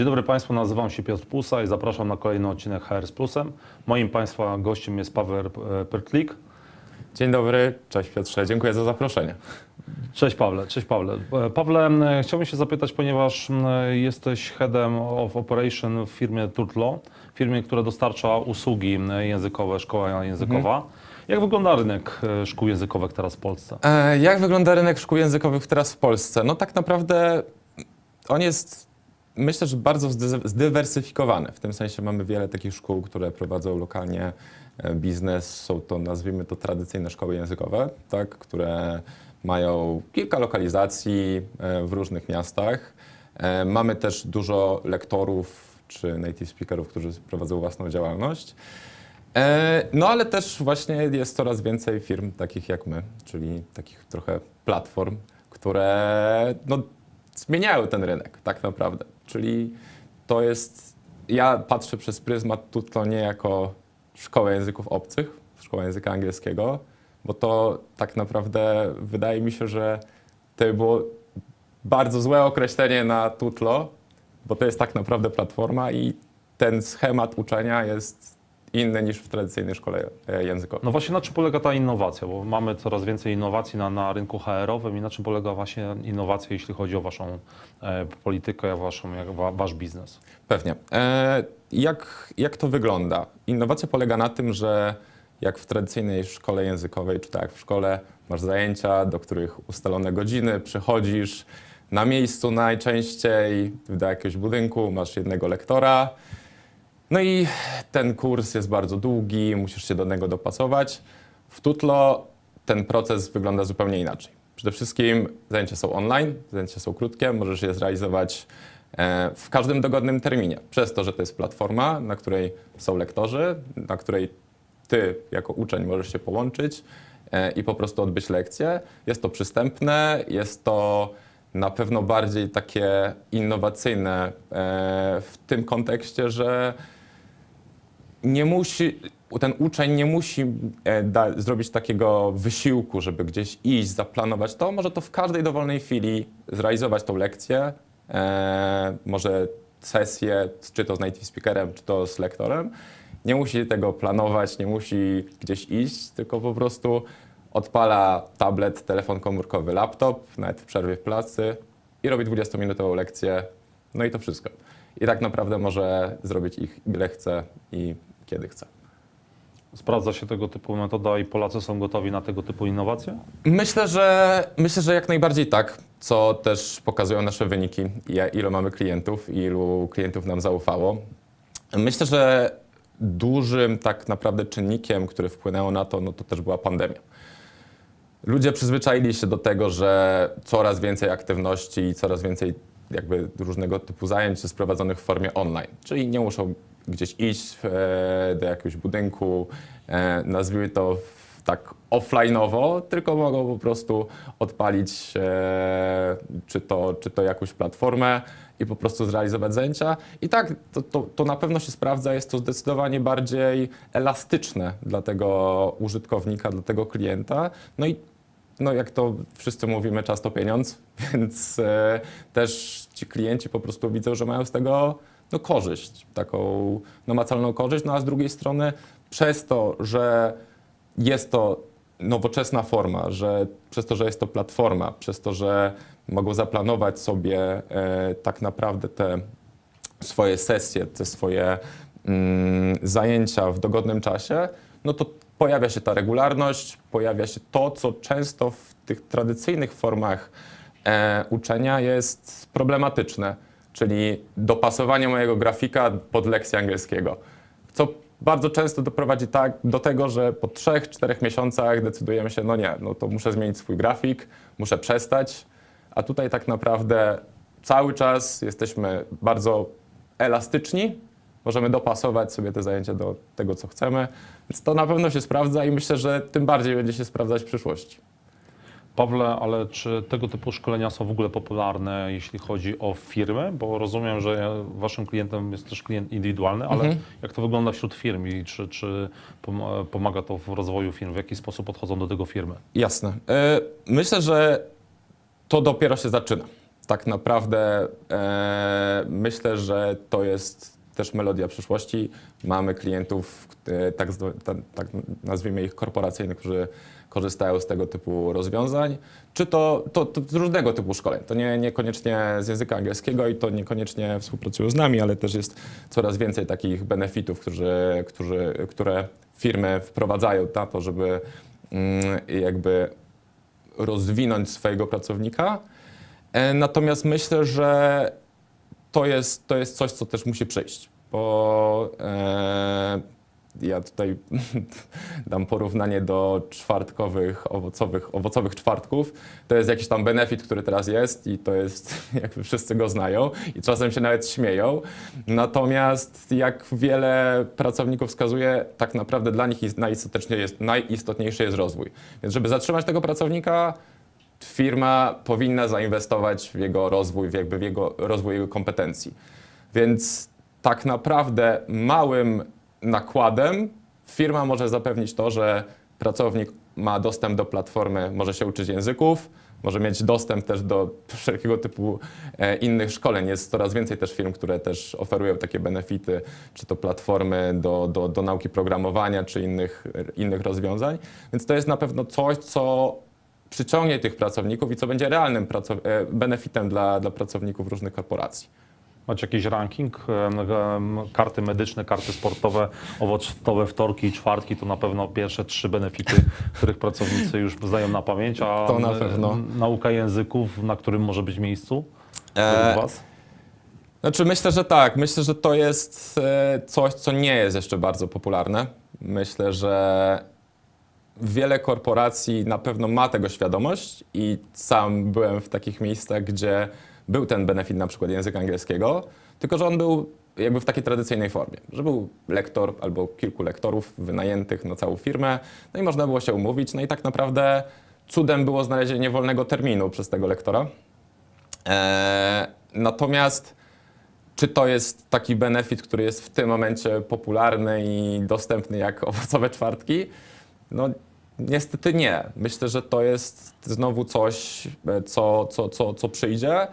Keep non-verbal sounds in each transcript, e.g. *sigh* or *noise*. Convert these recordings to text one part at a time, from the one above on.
Dzień dobry Państwu, nazywam się Piotr Pusa i zapraszam na kolejny odcinek HR z Plusem. Moim Państwa gościem jest Paweł Perklik. Dzień dobry, cześć Piotrze, dziękuję za zaproszenie. Cześć Pawle, cześć Pawle. E, Pawle, chciałbym się zapytać, ponieważ jesteś headem of operation w firmie Turtlo, firmie, która dostarcza usługi językowe, szkoła językowa. Jak wygląda rynek e, szkół językowych teraz w Polsce? E, jak wygląda rynek szkół językowych teraz w Polsce? No tak naprawdę on jest, myślę, że bardzo zdy- zdywersyfikowany. W tym sensie mamy wiele takich szkół, które prowadzą lokalnie e, biznes. Są to, nazwijmy to, tradycyjne szkoły językowe, tak, które mają kilka lokalizacji e, w różnych miastach. E, Mamy też dużo lektorów czy native speakerów, którzy prowadzą własną działalność. No ale też właśnie jest coraz więcej firm takich jak my, czyli takich trochę platform, które no, zmieniają ten rynek tak naprawdę. Czyli to jest, ja patrzę przez pryzmat Tutlo nie jako szkołę języków obcych, szkołę języka angielskiego, bo to tak naprawdę wydaje mi się, że to by było bardzo złe określenie na Tutlo, bo to jest tak naprawdę platforma i ten schemat uczenia jest inny niż w tradycyjnej szkole e, językowej. No właśnie na czym polega ta innowacja? Bo mamy coraz więcej innowacji na, na rynku HR-owym i na czym polega właśnie innowacja, jeśli chodzi o Waszą e, politykę, waszą, jak, wa, Wasz biznes? Pewnie. E, jak, jak to wygląda? Innowacja polega na tym, że jak w tradycyjnej szkole językowej, czy tak jak w szkole, masz zajęcia, do których ustalone godziny, przychodzisz na miejscu najczęściej do jakiegoś budynku, masz jednego lektora. No i ten kurs jest bardzo długi, musisz się do niego dopasować. W Tutlo ten proces wygląda zupełnie inaczej. Przede wszystkim zajęcia są online, zajęcia są krótkie, możesz je zrealizować e, w każdym dogodnym terminie. Przez to, że to jest platforma, na której są lektorzy, na której ty jako uczeń możesz się połączyć e, i po prostu odbyć lekcję. Jest to przystępne, jest to na pewno bardziej takie innowacyjne e, w tym kontekście, że nie musi, ten uczeń nie musi e, da, zrobić takiego wysiłku, żeby gdzieś iść, zaplanować to. Może to w każdej dowolnej chwili zrealizować tą lekcję, e, może sesję, czy to z native speakerem, czy to z lektorem. Nie musi tego planować, nie musi gdzieś iść, tylko po prostu odpala tablet, telefon komórkowy, laptop, nawet w przerwie w pracy i robi 20-minutową lekcję. No i to wszystko. I tak naprawdę może zrobić ich ile chce i kiedy chce. Sprawdza się tego typu metoda i Polacy są gotowi na tego typu innowacje? Myślę, że myślę, że jak najbardziej tak, co też pokazują nasze wyniki, ilu mamy klientów, ilu klientów nam zaufało. Myślę, że dużym tak naprawdę czynnikiem, który wpłynęło na to, no to też była pandemia. Ludzie przyzwyczaili się do tego, że coraz więcej aktywności i coraz więcej jakby różnego typu zajęć jest prowadzonych w formie online. Czyli nie muszą gdzieś iść e, do jakiegoś budynku, e, nazwijmy to tak offline'owo, tylko mogą po prostu odpalić e, czy, to, czy to jakąś platformę i po prostu zrealizować zajęcia. I tak, to, to, to na pewno się sprawdza, jest to zdecydowanie bardziej elastyczne dla tego użytkownika, dla tego klienta. No i no jak to wszyscy mówimy, czas to pieniądz, *laughs* więc e, też ci klienci po prostu widzą, że mają z tego no, korzyść, taką namacalną korzyść, no a z drugiej strony przez to, że jest to nowoczesna forma, że przez to, że jest to platforma, przez to, że mogą zaplanować sobie e, tak naprawdę te swoje sesje, te swoje mm, zajęcia w dogodnym czasie, no to pojawia się ta regularność, pojawia się to, co często w tych tradycyjnych formach e, uczenia jest problematyczne, czyli dopasowanie mojego grafika pod lekcję angielskiego, co bardzo często doprowadzi tak do tego, że po 3-4 miesiącach decydujemy się, no nie, no to muszę zmienić swój grafik, muszę przestać, a tutaj tak naprawdę cały czas jesteśmy bardzo elastyczni, możemy dopasować sobie te zajęcia do tego, co chcemy, więc to na pewno się sprawdza i myślę, że tym bardziej będzie się sprawdzać w przyszłości. Pawle, ale czy tego typu szkolenia są w ogóle popularne, jeśli chodzi o firmy? Bo rozumiem, że waszym klientem jest też klient indywidualny, ale Mhm. jak to wygląda wśród firm i czy, czy pom- pomaga to w rozwoju firm? W jaki sposób podchodzą do tego firmy? Jasne. E, Myślę, że to dopiero się zaczyna. tak naprawdę e, myślę, że to jest też melodia przyszłości. Mamy klientów, e, tak, tak nazwijmy ich korporacyjnych, którzy korzystają z tego typu rozwiązań, czy to, to, to z różnego typu szkoleń. To nie, niekoniecznie z języka angielskiego i to niekoniecznie współpracują z nami, ale też jest coraz więcej takich benefitów, którzy, którzy, które firmy wprowadzają na to, żeby mm, jakby rozwinąć swojego pracownika. E, Natomiast myślę, że to jest, to jest coś, co też musi przyjść, bo e, ja tutaj *laughs* dam porównanie do czwartkowych, owocowych, owocowych czwartków. To jest jakiś tam benefit, który teraz jest i to jest, *laughs* jakby wszyscy go znają i czasem się nawet śmieją. Natomiast jak wiele pracowników wskazuje, tak naprawdę dla nich ist- najistotniejszy jest, najistotniejszy jest rozwój. Więc żeby zatrzymać tego pracownika, firma powinna zainwestować w jego rozwój, w jakby w jego rozwój jego kompetencji. Więc tak naprawdę małym nakładem firma może zapewnić to, że pracownik ma dostęp do platformy, może się uczyć języków, może mieć dostęp też do wszelkiego typu e, innych szkoleń. Jest coraz więcej też firm, które też oferują takie benefity, czy to platformy do, do, do nauki programowania, czy innych, innych rozwiązań. Więc to jest na pewno coś, co przyciągnie tych pracowników i co będzie realnym pracow- e, benefitem dla, dla pracowników różnych korporacji. Macie jakiś ranking? Karty medyczne, karty sportowe, owocowe wtorki i czwartki to na pewno pierwsze trzy benefity, *laughs* których pracownicy już znają na pamięć, a To na pewno. nauka języków, na którym może być miejscu E, Was? Znaczy myślę, że tak. Myślę, że to jest e, coś, co nie jest jeszcze bardzo popularne. Myślę, że wiele korporacji na pewno ma tego świadomość i sam byłem w takich miejscach, gdzie był ten benefit na przykład języka angielskiego, tylko że on był jakby w takiej tradycyjnej formie, że był lektor albo kilku lektorów wynajętych na całą firmę, no i można było się umówić, no i tak naprawdę cudem było znalezienie wolnego terminu przez tego lektora. Eee, natomiast czy to jest taki benefit, który jest w tym momencie popularny i dostępny jak *laughs* owocowe czwartki? No niestety nie. Myślę, że to jest znowu coś, e, co, co, co, co przyjdzie.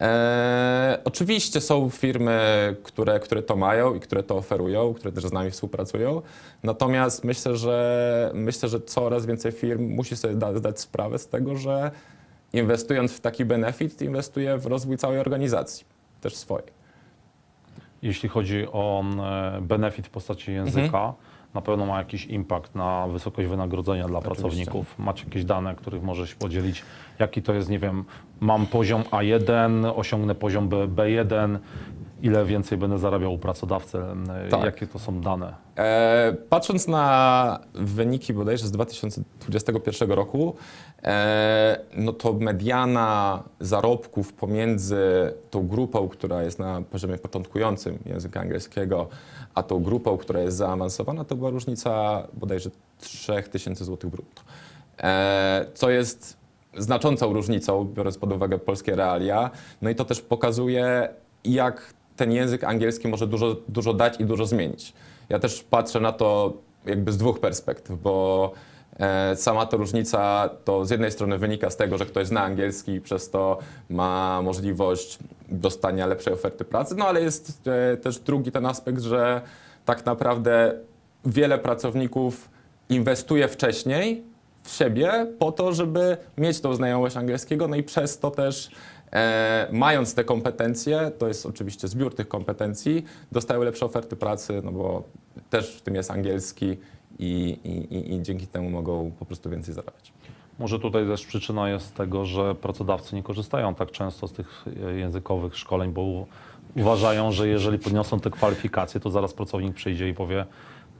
Eee, oczywiście są firmy, które, które to mają i które to oferują, które też z nami współpracują. Natomiast myślę, że myślę, że coraz więcej firm musi sobie da, zdać sprawę z tego, że inwestując w taki benefit, inwestuje w rozwój całej organizacji, też swojej. Jeśli chodzi o e, benefit w postaci języka, Mhm. Na pewno ma jakiś impact na wysokość wynagrodzenia dla pracowników. Macie jakieś dane, których może się podzielić? Jaki to jest, nie wiem, mam poziom A1, osiągnę poziom B, B1, ile więcej będę zarabiał u pracodawcy? Tak. Jakie to są dane? E, patrząc na wyniki bodajże z 2021 roku, e, no to mediana zarobków pomiędzy tą grupą, która jest na poziomie początkującym języka angielskiego, a tą grupą, która jest zaawansowana, to była różnica bodajże 3000 zł brutto. E, co jest znaczącą różnicą, biorąc pod uwagę polskie realia. No i to też pokazuje, jak ten język angielski może dużo, dużo dać i dużo zmienić. Ja też patrzę na to jakby z dwóch perspektyw, bo e, sama ta różnica to z jednej strony wynika z tego, że ktoś zna angielski i przez to ma możliwość dostania lepszej oferty pracy, no ale jest e, też drugi ten aspekt, że tak naprawdę wiele pracowników inwestuje wcześniej w siebie po to, żeby mieć tą znajomość angielskiego, no i przez to też e, mając te kompetencje, to jest oczywiście zbiór tych kompetencji, dostają lepsze oferty pracy, no bo też w tym jest angielski i, i, i, dzięki temu mogą po prostu więcej zarabiać. Może tutaj też przyczyna jest tego, że pracodawcy nie korzystają tak często z tych e, językowych szkoleń, bo uważają, że jeżeli podniosą te kwalifikacje, to zaraz pracownik przyjdzie i powie,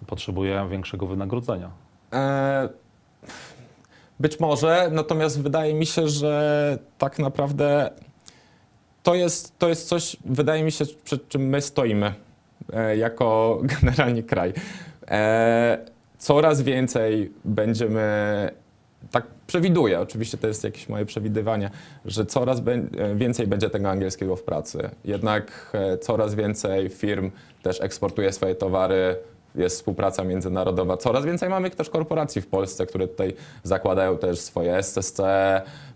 potrzebuję większego wynagrodzenia. E, Być może, natomiast wydaje mi się, że tak naprawdę to jest, to jest coś, wydaje mi się, przed czym my stoimy e, jako *laughs* generalnie kraj. E, Coraz więcej będziemy, tak przewiduję, oczywiście to jest jakieś moje przewidywanie, że coraz e, więcej będzie tego angielskiego w pracy. Jednak coraz więcej firm też eksportuje swoje towary jest współpraca międzynarodowa. Coraz więcej mamy też korporacji w Polsce, które tutaj zakładają też swoje SSC,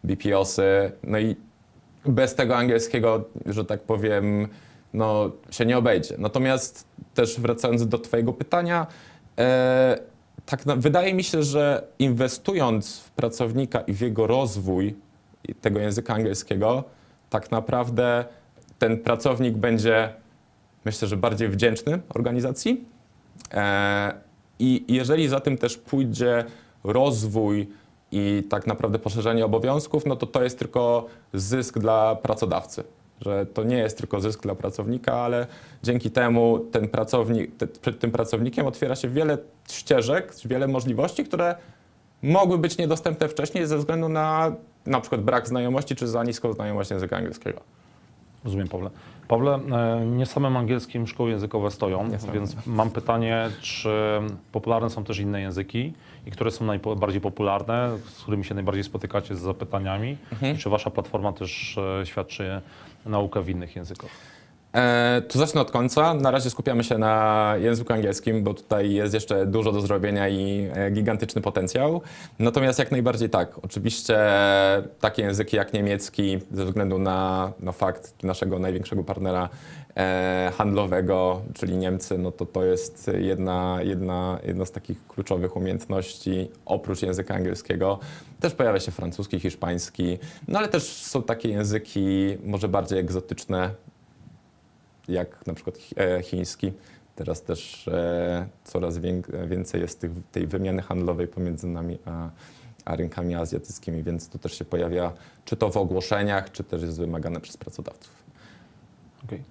BPOsy. No i bez tego angielskiego, że tak powiem, no, się nie obejdzie. Natomiast też wracając do Twojego pytania, e, tak na, wydaje mi się, że inwestując w pracownika i w jego rozwój tego języka angielskiego, tak naprawdę ten pracownik będzie, myślę, że bardziej wdzięczny organizacji. E, I jeżeli za tym też pójdzie rozwój i tak naprawdę poszerzenie obowiązków, no to to jest tylko zysk dla pracodawcy. Że to nie jest tylko zysk dla pracownika, ale dzięki temu ten pracownik, te, przed tym pracownikiem otwiera się wiele ścieżek, wiele możliwości, które mogły być niedostępne wcześniej ze względu na na przykład brak znajomości czy za niską znajomość języka angielskiego. Rozumiem, Pawle. Pawle, e, nie samym angielskim szkoły językowe stoją, Nie więc mam pytanie, czy popularne są też inne języki i które są najbardziej popularne, z którymi się najbardziej spotykacie z zapytaniami? Mhm. I czy wasza platforma też e, świadczy naukę w innych językach? E, to zacznę od końca. Na razie skupiamy się na języku angielskim, bo tutaj jest jeszcze dużo do zrobienia i e, gigantyczny potencjał. Natomiast jak najbardziej tak. Oczywiście takie języki jak niemiecki, ze względu na, fakt naszego największego partnera e, handlowego, czyli Niemcy, no to to jest jedna, jedna, jedna z takich kluczowych umiejętności oprócz języka angielskiego. Też pojawia się francuski, hiszpański, no ale też są takie języki może bardziej egzotyczne, jak na przykład e, chiński. Teraz też e, coraz więcej jest tych, tej wymiany handlowej pomiędzy nami a, a rynkami azjatyckimi, więc tu też się pojawia, czy to w ogłoszeniach, czy też jest wymagane przez pracodawców. Okej.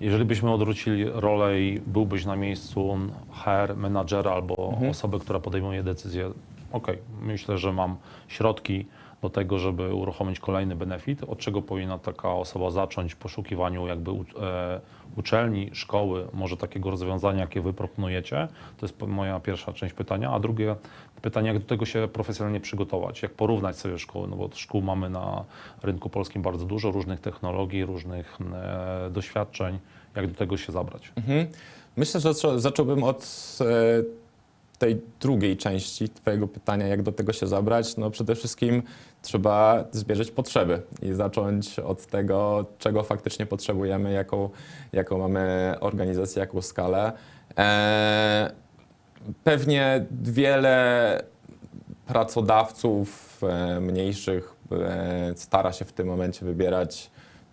Jeżeli byśmy odwrócili rolę i byłbyś na miejscu HR, menadżera albo Mhm. osoby, która podejmuje decyzję, okej, myślę, że mam środki do tego, żeby uruchomić kolejny benefit, od czego powinna taka osoba zacząć w poszukiwaniu jakby e, uczelni, szkoły, może takiego rozwiązania, jakie wy proponujecie? To jest moja pierwsza część pytania. A drugie pytanie, jak do tego się profesjonalnie przygotować? Jak porównać sobie szkoły? No bo szkół mamy na rynku polskim bardzo dużo, różnych technologii, różnych e, doświadczeń. Jak do tego się zabrać? Mhm. Myślę, że zaczą- zacząłbym od e, tej drugiej części Twojego pytania, jak do tego się zabrać. No przede wszystkim trzeba zbierać potrzeby i zacząć od tego, czego faktycznie potrzebujemy, jaką, jaką mamy organizację, jaką skalę. E, pewnie wiele pracodawców e, mniejszych e, stara się w tym momencie wybierać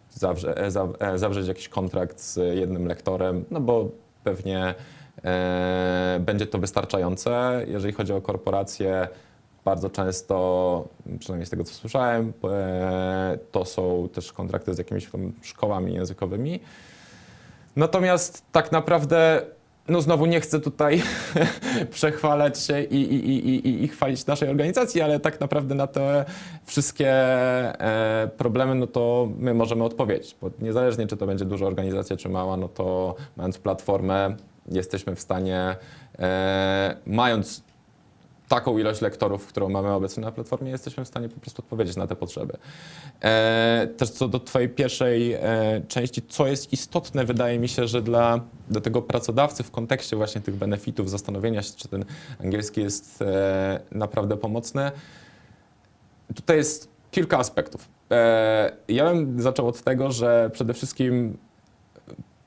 zawrze, e, e, zawrzeć jakiś kontrakt z jednym lektorem, no bo pewnie będzie to wystarczające. Jeżeli chodzi o korporacje, bardzo często, przynajmniej z tego co słyszałem, e, to są też kontrakty z jakimiś szkołami językowymi. Natomiast tak naprawdę, no znowu nie chcę tutaj *laughs* przechwalać się i, i, i, i, i chwalić naszej organizacji, ale tak naprawdę na te wszystkie e, problemy, no to my możemy odpowiedzieć. Bo niezależnie, czy to będzie duża organizacja, czy mała, no to mając platformę, jesteśmy w stanie, e, mając taką ilość lektorów, którą mamy obecnie na platformie, jesteśmy w stanie po prostu odpowiedzieć na te potrzeby. E, też co do Twojej pierwszej e, części, co jest istotne, wydaje mi się, że dla, dla tego pracodawcy w kontekście właśnie tych benefitów, zastanowienia się, czy ten angielski jest e, naprawdę pomocny, tutaj jest kilka aspektów. E, ja bym zaczął od tego, że przede wszystkim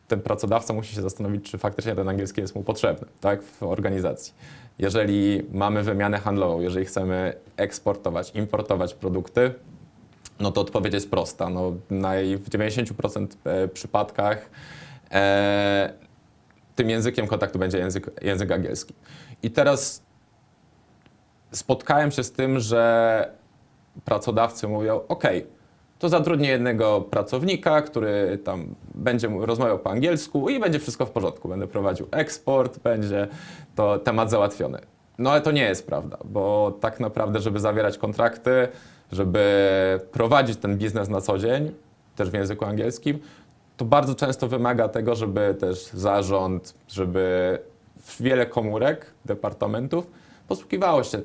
ten pracodawca musi się zastanowić, czy faktycznie ten angielski jest mu potrzebny tak, w organizacji. Jeżeli mamy wymianę handlową, jeżeli chcemy eksportować, importować produkty, no to odpowiedź jest prosta. No, w 90% e, przypadkach e, tym językiem kontaktu będzie język, język angielski. I teraz spotkałem się z tym, że pracodawcy mówią: OK, to zatrudnię jednego pracownika, który tam będzie rozmawiał po angielsku i będzie wszystko w porządku. Będę prowadził eksport, będzie to temat załatwiony. No ale to nie jest prawda, bo tak naprawdę, żeby zawierać kontrakty, żeby prowadzić ten biznes na co dzień, też w języku angielskim, to bardzo często wymaga tego, żeby też zarząd, żeby wiele komórek, departamentów posługiwało się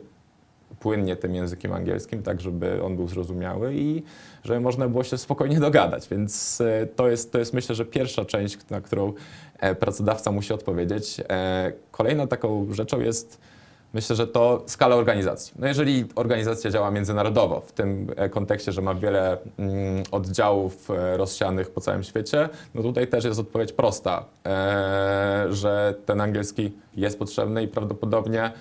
płynnie tym językiem angielskim, tak żeby on był zrozumiały i żeby można było się spokojnie dogadać. Więc e, to jest, to jest myślę, że pierwsza część, na którą e, pracodawca musi odpowiedzieć. E, Kolejną taką rzeczą jest Myślę, że to skala organizacji. No jeżeli organizacja działa międzynarodowo, w tym kontekście, że ma wiele mm, oddziałów rozsianych po całym świecie, no tutaj też jest odpowiedź prosta, że ten angielski jest potrzebny i prawdopodobnie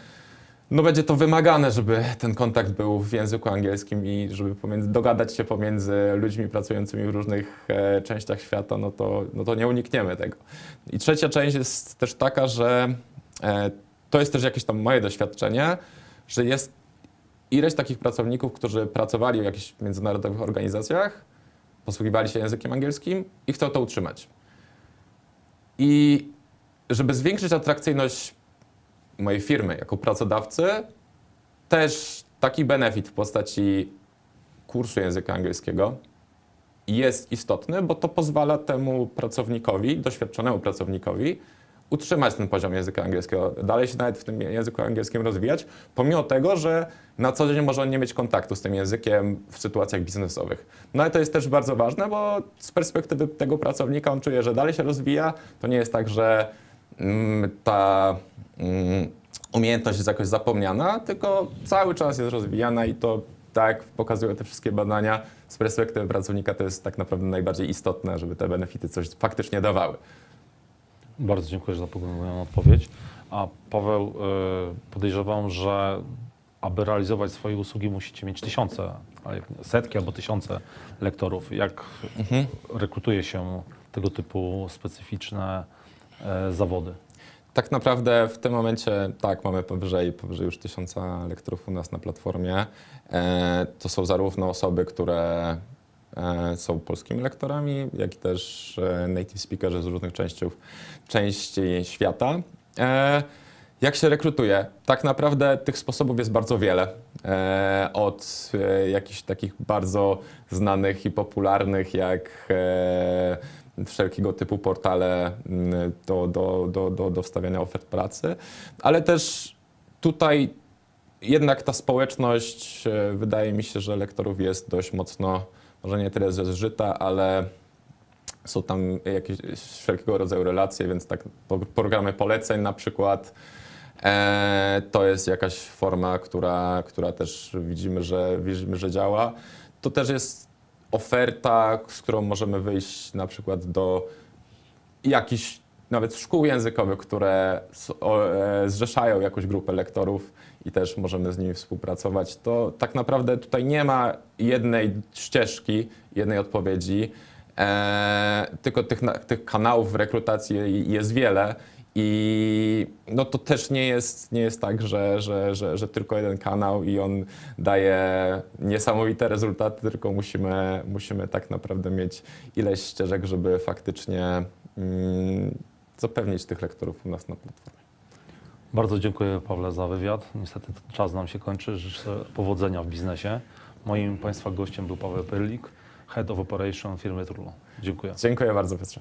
no będzie to wymagane, żeby ten kontakt był w języku angielskim i żeby pomiędzy, dogadać się pomiędzy ludźmi pracującymi w różnych e, częściach świata, no to, no to nie unikniemy tego. I trzecia część jest też taka, że e, to jest też jakieś tam moje doświadczenie, że jest ileś takich pracowników, którzy pracowali w jakichś międzynarodowych organizacjach, posługiwali się językiem angielskim i chcą to utrzymać. I żeby zwiększyć atrakcyjność mojej firmy jako pracodawcy, też taki benefit w postaci kursu języka angielskiego jest istotny, bo to pozwala temu pracownikowi, doświadczonemu pracownikowi, utrzymać ten poziom języka angielskiego, dalej się nawet w tym języku angielskim rozwijać, pomimo tego, że na co dzień może on nie mieć kontaktu z tym językiem w sytuacjach biznesowych. No ale to jest też bardzo ważne, bo z perspektywy tego pracownika on czuje, że dalej się rozwija. To nie jest tak, że mm, ta umiejętność jest jakoś zapomniana, tylko cały czas jest rozwijana i to tak pokazują te wszystkie badania, z perspektywy pracownika to jest tak naprawdę najbardziej istotne, żeby te benefity coś faktycznie dawały. Bardzo dziękuję za pogłębioną odpowiedź. A Paweł, y, podejrzewam, że aby realizować swoje usługi musicie mieć tysiące, setki albo tysiące lektorów. Jak rekrutuje się tego typu specyficzne e, zawody? Tak naprawdę w tym momencie tak, mamy powyżej, powyżej już tysiąca lektorów u nas na platformie. E, to są zarówno osoby, które e, są polskimi lektorami, jak i też e, native speakerzy z różnych części, części świata. E, jak się rekrutuje? Tak naprawdę tych sposobów jest bardzo wiele. E, od e, jakichś takich bardzo znanych i popularnych, jak e, wszelkiego typu portale mm, do, do, do, do, do wstawiania ofert pracy, ale też tutaj jednak ta społeczność, e, wydaje mi się, że lektorów jest dość mocno, może nie tyle zżyta, ale są tam jakieś wszelkiego rodzaju relacje, więc tak programy poleceń na przykład. E, to jest jakaś forma, która, która też widzimy że, widzimy, że działa. To też jest oferta, z którą możemy wyjść na przykład do jakichś nawet szkół językowych, które e, zrzeszają jakąś grupę lektorów i też możemy z nimi współpracować. To tak naprawdę tutaj nie ma jednej ścieżki, jednej odpowiedzi, e, tylko tych, tych kanałów rekrutacji jest wiele. I no to też nie jest, nie jest tak, że, że, że, że tylko jeden kanał i on daje niesamowite rezultaty, tylko musimy, musimy tak naprawdę mieć ileś ścieżek, żeby faktycznie mm, zapewnić tych lektorów u nas na platformie. Bardzo dziękuję Pawle za wywiad. Niestety czas nam się kończy. Życzę powodzenia w biznesie. Moim Państwa gościem był Paweł Pyrlik, Head of Operation firmy Trullo. Dziękuję. Dziękuję bardzo Piotrze.